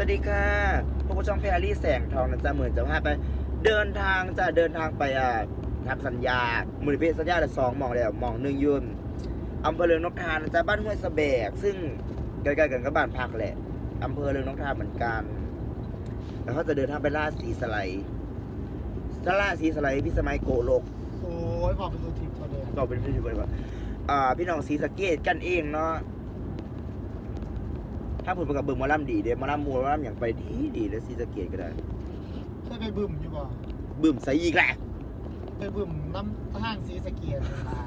สวัสดีค่ะพวกผู้ช่องแพรรี่แสงทองนะจ๊ะเหมือนจะพาไป เดินทางจะเดินทางไปอะทำสัญญามูลนิธิสัญญาละสองหมองแล้วหมองหนึ่งอยืนอำเภอเรืองนกทานนะจ๊ะบ้านห้วยสะแบก ซึ่งใกล้ๆกันกับบ้านพักแหละอำเภอเรืองนกทานเหมือนกันแล้วเขาจะเดินทางไปล่าสีสไลด์ถ้าล่าสีสไลด์พี่สมัยโกโลกโอ้ยบอกเป็นตัวทิพย์ตัวเดียวก็เป็นพี่ที่บริวารอ่าพี่น้องสีสะเกตกันเองเนาะ ถ้าผลประกับเบิ่งหมาล่ำดีเด้หมาล่ำมูหมาล่ำอย่างไปดีดีแล้วสีสะเกตก็ได้เคยไปบึ้มอยู่บ่บึ้มใส่อีกแหละไปบึ้มน้ำห้างสีสะเกียนมา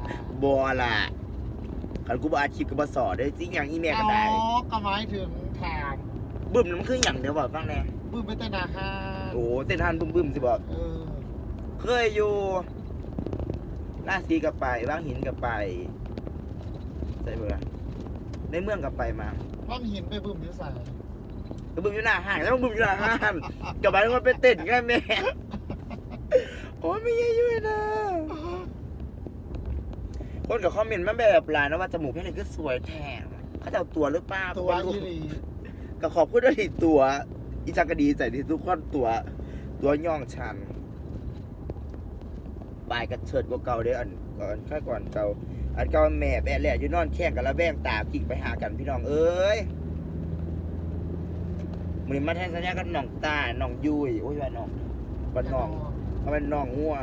บัวล่ะคันกูบอาชีพกับบสอได้จริงอย่างอีเมลก็ได้อ๋อก็หมายถึงทางบึ้มนั่นมันคืออย่างเดียวบอกบ้างแน่บึ้มไปแต่นาห้างโอ้เต้นทันบึ้มบึ้มสิบอกเออเคยอยู่ล่าสีกับไปบ้างหินกับไปใช่เปล่าในเมืองกับไปมา ว่างหินไปบึ้มอยู่ใส่ก็บึ้มอยู่หน้าห้างแล้วบึ้มอยู่หน้าห้างกลับไปแล้วมันไปเต้นกันแม่โอ้ยไม่เยอะๆนะคนกับคอมเมนต์มาแบบหลายนะว่าจมูกแค่นี้คือสวยแท้เขาจะเอาตัวหรือเปล่าตัวคนรู้ยี่หลีก็ขอบคุณด้วยที่ตัว อีจักรดีใจที่ทุกคนตัว ตัวย่องชันปลายกระเฉิดกว่าเก่าเด้ออันก่อนค่าก่อนเก่า อันเก่าแม่แปะแหละอยู่นอนแข่งกันแล้วแบ่งตากิ่งไปหากันพี่น้องเอ้ยมือนี้มาแทนสัญญากับน้องตาน้องยุยโอ้ยว่าน้องว่าน้องเขาเป็นน้องงัว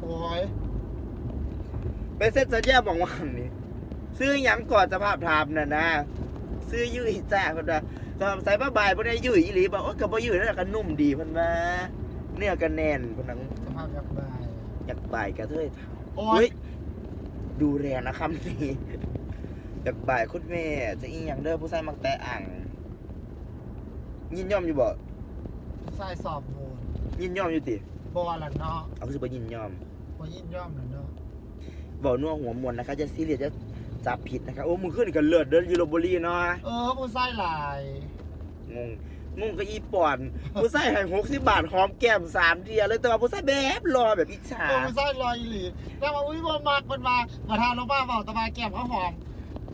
โอ้ยไปเซ็นสัญญาบอกว่านี่ซื้อหยังก่อนจะภาพทามน่ะนะซื้อยืดจ้าเพิ่นว่าสำหรับใส่ผ้าใบพวกนี้ยืดอีหลีบอกโอ้ยกับบ่ยืดแล้วก็นุ่มดีเพิ่นว่าเนื้อก็แน่นเพิ่นนังสภาพอยากได้อยากบ่ายกระเทยเฒ่าโอ้เฮ้ยย ดูแรงนะคำนี้อยากบ่ายคุณแม่จะอีหยังเด้อผู้ชายมักแต่อ่าง ยินยอมอยู่บ่ใส่สอบโหนยินยอมอยู่ติบัวละเนาะเอาคือบ่ยินยอมบัวยินย่อมละเนาะบ่นัวหัวมวนนะคะจะซีเรียสจะจับผิดนะคะโอ้มึงขึ้นกันเลิศเด้อยูโรบุรีเนาะเออผู้ใส่หลายงง งงกับอีปอน ผู้ใส่ให้หกสิบบาทหอมแก้มสามเทียเลยแต่ว่าผู้ใส่แบบรอแบบอิจฉา เออผู้ใส่ลอยอีหลีแล้วมาอุ้ยบ่มักมันมามาทานลงมาเบาตะบาแก้มเขาหอม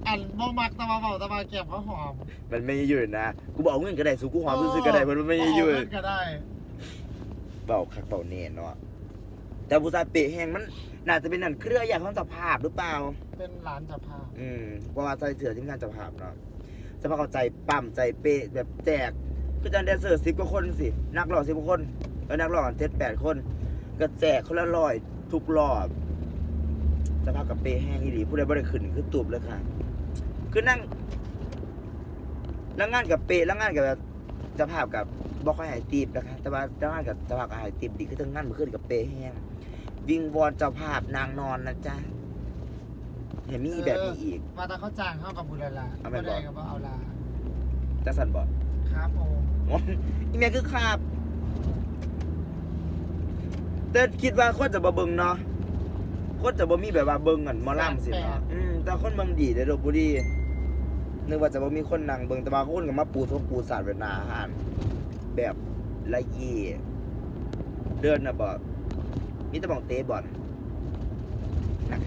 อันบ่มักตะบาเบาตะบาแก้มเขาหอมมันไม่ยืดนะกูบอกเงินก็ได้สูกูหอมซื้อๆก็ได้มันไม่ยืดเอาเงินก็ได้เบาคักเบาเน่เนาะแต่ผู้ใส่เปะแหงมันน่าจะเป็นนั่นเครืออย่างของสภาพหรือเปล่า เป็นร้านจับผ้าอืมเพราะว่าใจเถื่อที่งานสภาพเนาะสภาพเขาใจปั๊มใจเปะแบบแจก ก็จะแดนเซอร์สิบกว่าคนสิ นักร้องสิบกว่าคนแล้วนักร้องเจ็ดแปดคน ก็แจกคนละร้อยทุกรอบสภาพกับเปะแห้งอีหลีผู้ใดบ่ได้ขึ้นคือตูบเลยค่ะ คือนั่งแล้วงานกับเปะแล้วงานกับแบบสภาพกับบ่ค่อยหายตีบนะคะแต่ว่าแล้วงานกับสภาพกับหายตีบดีคือทั้งงานเมื่อคืนกับเปะแห้งวิงวอนเจ้าภาพนางนอนนะจ๊ะเห็นมีแบบนี้อีก มาตาเขาจ้างเข้ากับบุญละละเอาแม่บ่นบ่ ได้กับบ่เอาละจะสั่นบอก ครับโอ้อีเมลคือขาบแต่คิดว่าคนจะบ่เบิ่งเนาะคนจะบ่มีแบบว่าเบิ่งกันหมอลำสิเนาะอืมแต่คนเบิ่งดีได้อลพบุรีนึกว่าจะบ่มีคนนั่งเบิ่งแต่บางคนก็มาปูทงปูสาดเวนาอาหารแบบละเอียดเดินน่ะบ่มีแต่บอกเตะบอลนะ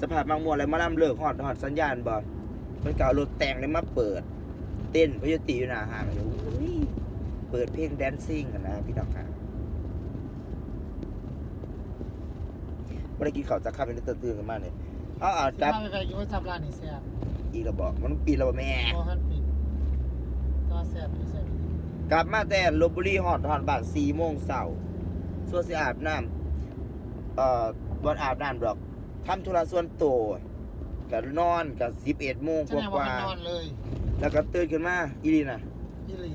สภาพบางมวลอะไรมาลำเลิกฮอดฮอดสัญญาณบ่มันก็เอารถแต่งเลยมาเปิด เต้นพยติอยู่หน้าห้างอยู่อุ้ยเปิดเพลงแดนซิ่งกันนะพี่น้องครับไม่ได้กินข้าวจากข้าวเป็นตื่นๆกันมาเนี่ยเอาเอาสิจับพาไปไปอยู่ว่าจับร้านนี่แซ่บอีกระบอกมันปีแล้วบ่แม่โอ้ฮันปิดก็แซ่บอยู่แซ่บอยู่กลับมาแต่ลบบุรีฮอดฮอดบ้านสี่โมงเช้าส่วนสิอาบน้ำเอ่อบ่อาบน้ำดอกทำธุระส่วนตัวก็นอนก็สิบเอ็ดโมงฉักนยังว่าว่ามันนอนเลยๆ แล้วก็ตื่นขึ้นมาอีดีน่ะ อีหลี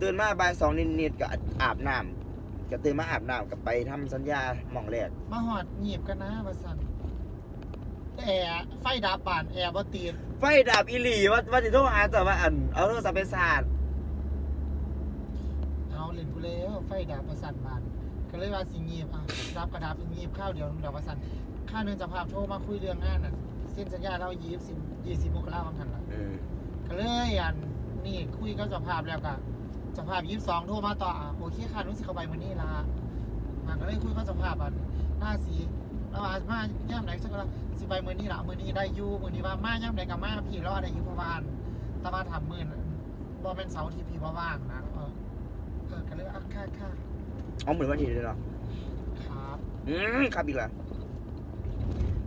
ตื่นมาบ่ายสองนิดๆก็อาบน้ำก็ตื่นมาอาบน้ำก็ไปทำสัญญาหม่องแรกมาหอดหยีบกันนะว่าซั่นแอร์ไฟดับปานแอร์บ่ติดไฟดับอีหลีว่าว่าสิโทรหาแต่ว่าอันเอาโทรศัพท์ไปสาดเอาเล่นกูแล้วไฟดับว่าซั่นบานก็เลยว่าสิหยีบอะดับก็ดับหยีบข้าวเดียวดับว่าซั่นข้าวหนึงจะพาพโทรมาคุยเรื่องงานน่ะเซ็นสัญญาเรา20 20มกราคมทันล่ะอืม ก็เลยอันนี่คุยกับเจ้าภาพแล้วก็เจ้าภาพยี่สิบสองโทรมาต่ออะโอเคค่ะนู้นสิเข้าไปมื้อนี้ละมันก็เลยคุยกับเจ้าภาพอะหน้าสีแล้วว่ามาย่ำไหนสักละสิไปมื้อนี้ละมื้อนี้ได้อยู่มื้อนี้ว่ามาย่ำไหนกับมาพี่รอได้อยู่เพราะว่าอันแตะมาทำมื้อนั้นบว่าเป็นเสาร์ที่พี่ว่าว่างนะเออเออกันเลยอะค่ะค่ะเอาเหมือนวันที่เลยเนาะครับอืมครับอีกแล้ว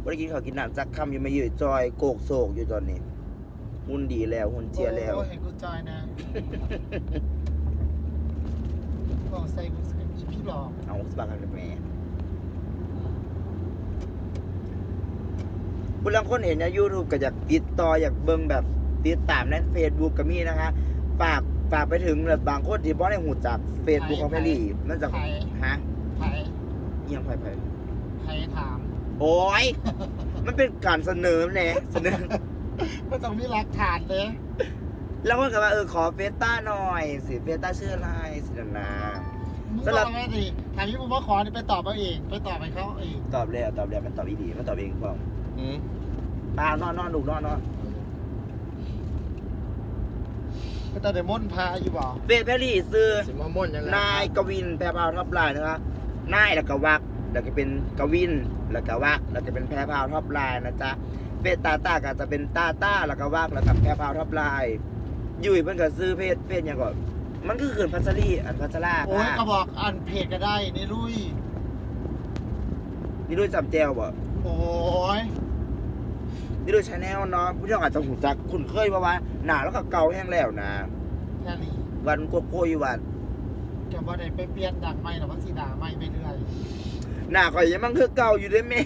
วันกินข้าวกินน้ำจักคำอยู่มายืดจอยโกกโศกอยู่ตอนนี้ หุ่นดีแล้วหุ่นเจียแล้วโอ้เห็นกูจอยนะบอกใส่กูสกินอีพี่หลอกเอาสปากันกับแม่คุณลังคนเห็นในยูทูบก็อยากติดต่ออยากเบิ่งแบบติดตามในเฟซบุ๊กก็มีนะคะฝากฝากไปถึงแบบบางคนที่บ่ได้หูจักเฟซบุ๊กของแพรรี่มันจะไผ่ฮะไผ่เอียงไผ่ไผ่ไผ่ถาม โอ้ยมันเป็นการเสนอแน่เสนอ ก็ต้องมีหลักฐานเลยแล้วก็แบบว่าเออขอเฟซต้าหน่อยสิเฟซต้าชื่ออะไรสินะนะมึงสบลัอบกมาสิถามที่มึงว่าขอนี่ไปตอบเอาเอง ไปตอบให้เขาเองตอบแล้วตอบแล้วมันตอบอีดีมันตอบเองพ่ออืมป้านอนนอนดูนอนนอนไปตอบเดมอนพาอยู่บ่เฟซแพรรี่ซื้อสิมาม่วนยังไงนายกวินแพรพราวท็อปไลน์นะครับนายแล้วก็วัก แล้วก็เป็นกวิน แล้วก็วักแล้วก็เป็นแพรพราวท็อปไลน์นะจ๊ะเฟซตาต้าก็จะเป็นตาต้าแล้วก็วักแล้วก็แพรพราวท็อปไลน์ยุ้ยเพิ่นก็ซื้อเพจเพจหยังก่อนมันก็คือพัชรีอันพัชราโอ้ยค่ะก็บอกอ่านเพจก็ได้นี่ลุยนี่ด้วยจำแจวบ่โอ้ยนี่ด้วยชาแนลเนาะผู้ชมอาจจะหูจักคุณเคยว่าว่าหนาแล้วก็เก่าแห้งแล้วนะแค่นี้วันโกโก้อยู่วันแกบ่ได้ไปเปลี่ยนดังไม่หรอกว่าสีด่าไม่ไปเรื่อย หน้าข่อยยังมันคือเก่าอยู่เด้วยแม่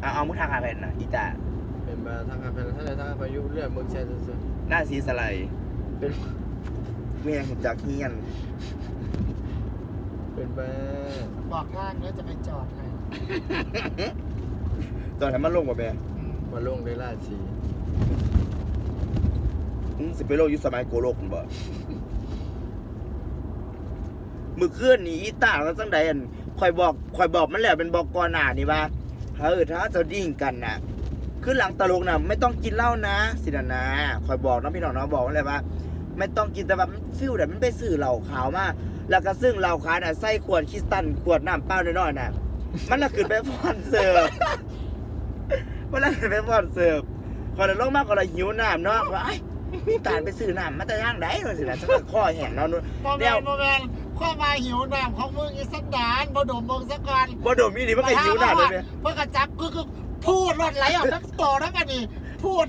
เอาเอามุทางหาแผ่นนะอีตาเป็นมาทางการเป็นท่านใดทางพายุเรื่องมึงแช่ซื่อหน้าสีสไลด์ๆเป็นเมียหูจักเฮียน เป็นมาบอกทางแล้วจะไปจอดให้ตอนนั้นมันลงบ่แม่อืมมาลงได้ราชีมึงสิไปโลกยุคสมัยโกโลกพุ่นบ่ มือเคลื่อนนี่อีตาก็จังใดอันข่อยบอกข่อยบอกมันแล้วเป็นบอกกอหนานี่ว่าเออถ้าจะดิ้งกันน่ะขึ้นหลังตลกน่ะไม่ต้องกินเหล้านะ สินะนะคอยบอกน้องพี่น้องเนาะบอกมันเลยว่าไม่ต้องกินแต่ว่ามันฟิลแต่มันไปซื้อเหล้าขาวมาแล้วก็ซึ่งเหล้าขาวน่ะใส่ขวดคริสตัลขวดน้ำเปล่าน้อยๆน่ะมันละขึ้นไปฟอนเสิร์ฟมันละขึ้นไปฟอนเสิร์ฟคอยลงมากคอยละหิวน้ำเนาะว่าไอ้มีตาลไปซื้อน้ำมาแต่ย่างไหนเนาะสินะฉันก็ข้อแห้งเนาะนู่นโมเดี๋ยว ข้อมาหิวน้ำของมึงอีสันดานบ่ดมมึงสักก่อนบ่ดมมีนี่มันก็หิวน้ำเลยเนี่ยเพื่อกระจับคือคือพูดรถไหลออกน้ำต่อแล้วกันนี่พูด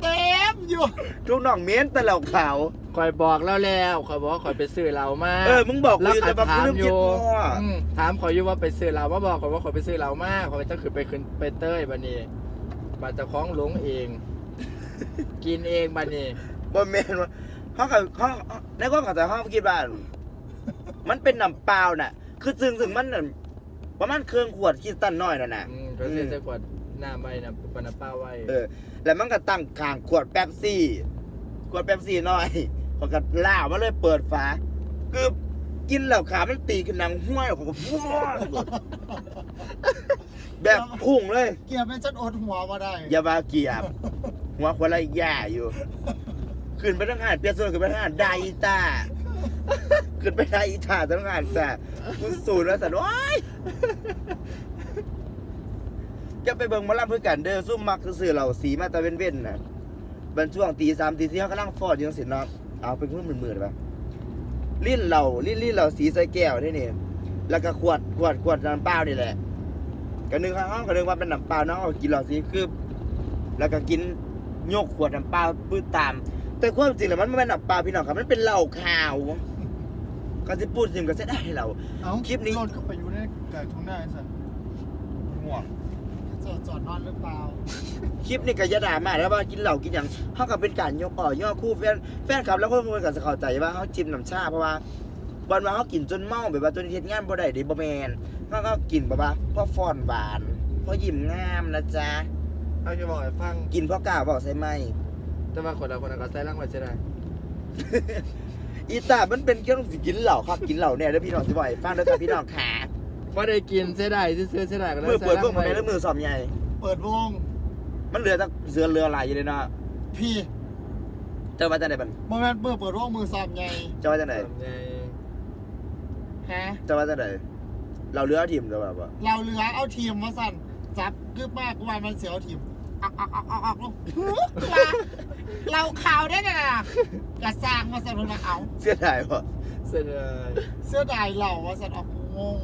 เต็มอยู่ทุกน้องเม้นแต่เหล้าขาวคอยบอกแล้วแล้วคอยบอกว่าคอยไปซื้อเหล้ามาเออมึงบอกกูแล้วอยู่คอแต่ยแบบกูถามลืมอคิดยู่พ่ออืมถามคอยอยู่ว่าไปซื้อเหล้ามาบอกคอยว่าคอยไปซื้อเหล้ามาคอยจะขึ้นไปขึ้นไปเต้ยบันนี้บัดเจะคล้าของหลงเอง กินเองบันนี้บ่แม่นว่าเขาเขาเขาในความเข้าใจเขาคิดว่า มันเป็นน้ำเปล่าน่ะ คือซึ่งซึ่งมันน่ะประมาณเครื่องขวดคริสตัลน้อยน่ะนะ อืมก็เสียจะกวดหน้าไม่นะปนป้าไว้เออ แล้วมันก็ตั้งข้างขวดแป๊บซี่ ขวดแป๊บซี่น้อยเขาก็ล่าวมาเลยเปิดฝาคือกินแล้วขามันตีขึ้นนังห้วยผมก็ฟ้วแบบพุ่งเลย เกียร์เป็นฉันอดหัวมาได้อย่าบาเกียบ หัวคนละแย่อยู่ ขึ้นไปทั้งหานเปียโซนขึ้นไปทั้งหานไดอีตา ขึ้นไปได้อีตาทั้งหานจ้ะคุณสูนแล้วสันว้ายจะไปเบิ่งหมาล่ำเพื่อกันเด้อซุ่มมักซื้อเหล่าสีมาตะเว้นเว้นนะบรรช่วงตีสามตีสี่เขากำลังฟอดอยู่จังสิเนาะเอาเป็นเครื่องมือๆไปลิ้นเหล่าลิ้นลิ้นเหล่าสีใส่แก้วนี่นี่แล้วก็ขวดขวดขวดน้ำเปล่านี่แหละก็นึกว่าเอ้าก็นึกว่าเป็นน้ำเปล่าเนาะเอากินเหล่าสีคือ แล้วก็กินโยกขวดน้ำเปล่าปื้ดตาม แต่ความจริงแล้วมันไม่เป็นน้ำเปล่าพี่น้องครับมันเป็นเหล้าขาว ก็จะพูดจริงก็จะได้เรา เอ้าคลิปนี้ รถก็ไปอยู่ในกายทุ่งนาไอ้สัสง่วงจอดจอดนอนหรือเปล่าคลิปนี้ก็อยาด่ามาแล้วว่ากินเหล้ากินอย่างเขาก็เป็นการยกอ่อย่อคู่แฟนแฟนคลับแล้วก็คนก็จะเข้าใจว่าเขาจิ้มน้ำชาเพราะว่าวันว่าเขากินจนเมาแบบว่าจนเฮ็ดงานบ่ได้เดิบ่แมนเขาก็กินแบบว่าเพราะฟอนหวานเพราะยิ้มงามนะจ๊ะเอาจะบอกให้ฟังกินเพราะกล้าบอกใช่ไหมแต่ว่าคนละคนละก็ใส่ร่างไว้ใช่ไหม อีตามันเป็นเกี่ยวกับสิกินเหล้าครับกินเหล้าเนี่ยแล้วพี่น้องสิบ่อยฟังเด้อครับพี่น้องขาว่าได้กินเสียดายซื้อๆเสียดายก็เลยมือใส่เปิดพวร่ากงมันไว้ในแล้วมือสอบใหญ่ เปิดวง มันเหลือแต่เสือเรือลายอยู่เลยเนาะพี่เจ้าว่าจะไหนบันโมเมนต์เมื่อเปิดวงมือซ้อมไงเจ้าว่าจะไหนทำไงฮะเจ้าว่าจะไหนเราเรือทีมเจ้าว่าบ่เราเหลือเอาทีมมาสั่นจับกึบมากกว่ามันเสียวทีมอักอักอักอักอักลง ฮึกมาเราข่าวได้น่ะนะกระสร้างมาสันมาเอาเสียดายว่ะเสียดายเสื้อดายเหล่าว่าสันออกงง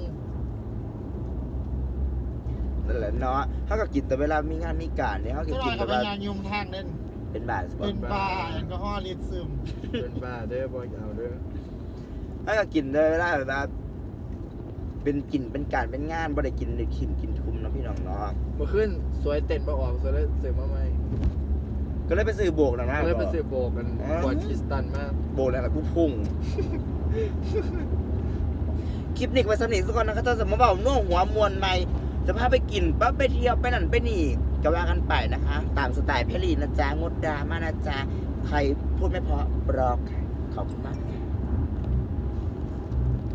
นั่นแหละเนาะเขาก็กินแต่เวลามีงานมีการเนี่ยเขาก็เจ้าหน่กิอนยแต่กับว่าพยานยุงทางนั่นเป็นบาทสปอเป็ร์นตบาร์แอลกอฮอล์ลิตรซึมเป็นบ้าเด้อบอกเอาเด้อเขาก็กินแต่เวลาแบบว่าเป็นกินเป็นการเป็นงานบ่ได้กินในขิมกินทุมเนาะพี่น้องเนาะเมื่อคืนสวยเต้นบ่ออกสวยเลยซื้อมาใหม่ ก็เลยไปซื้อโบกนะนะเลยไปซื้อโบกกันกว่าคริสตันมากโบกแล้วล่ะกูพุ่งคลิปนี้ก็ไปสำเนียงสักคนนะครับถ้าสมมติว่าผมน่วงหัวมวลใหม่จะพาไปกินปั๊บไปเที่ยวไปนั่นไปนี่ก็ว่ากันไปนะคะ ตามสไตล์เพลีนะจ๊ะงดดราม่านะจ๊ะใครพูดไม่เพราะบล็อกค่ะขอบคุณมากค่ะ